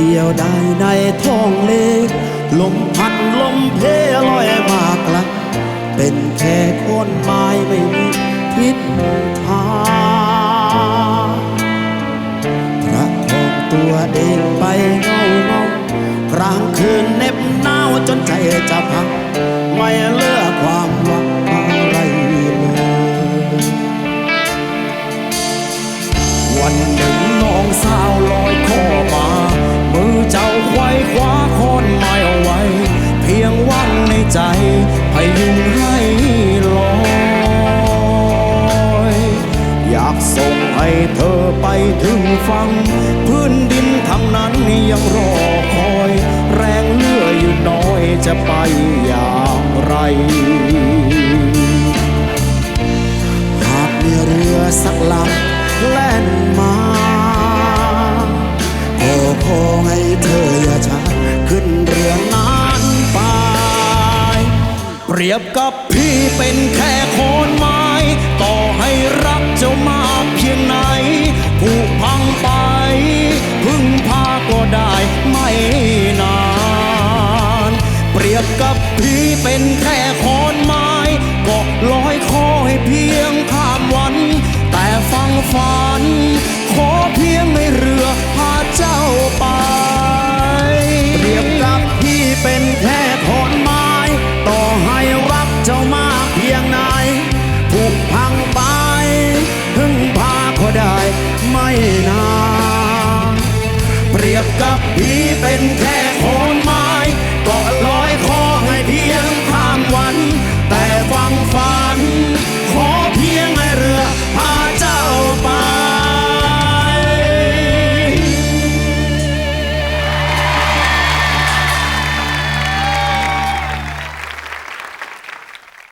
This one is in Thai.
ดียวเดียวได้ในท้องเลลมพัดลมเพลอยมากลักเป็นแค่คนไม้ไม่มีทิศทางพระคองตัวเองไปเงาเงากลางคืนเหน็บหนาวจนใจจะพัง ใจพยุงให้ลอย อยากส่งให้เธอไปถึงฟัง พื้นดินทางนั้นยังรอคอย แรงเลืออยู่น้อยจะไปอย่างไรหากมีเรือสักลำแล่นมาก็ขอให้เธออย่าช้าขึ้นเรือนั้นไป เปรียบกับพี่เป็นแค่โคนไม้ ต่อให้รักเจ้ามากเพียงไหนผูกพังไป พึ่งพาก็ได้ไม่นาน เปรียบกับพี่เป็นแค่โคนไม้ก็ลอยคอให้เพียงข้ามวัน แต่ฟังฝัน บกับผีเป็นแค่โคนไม้เกาะลอยคอ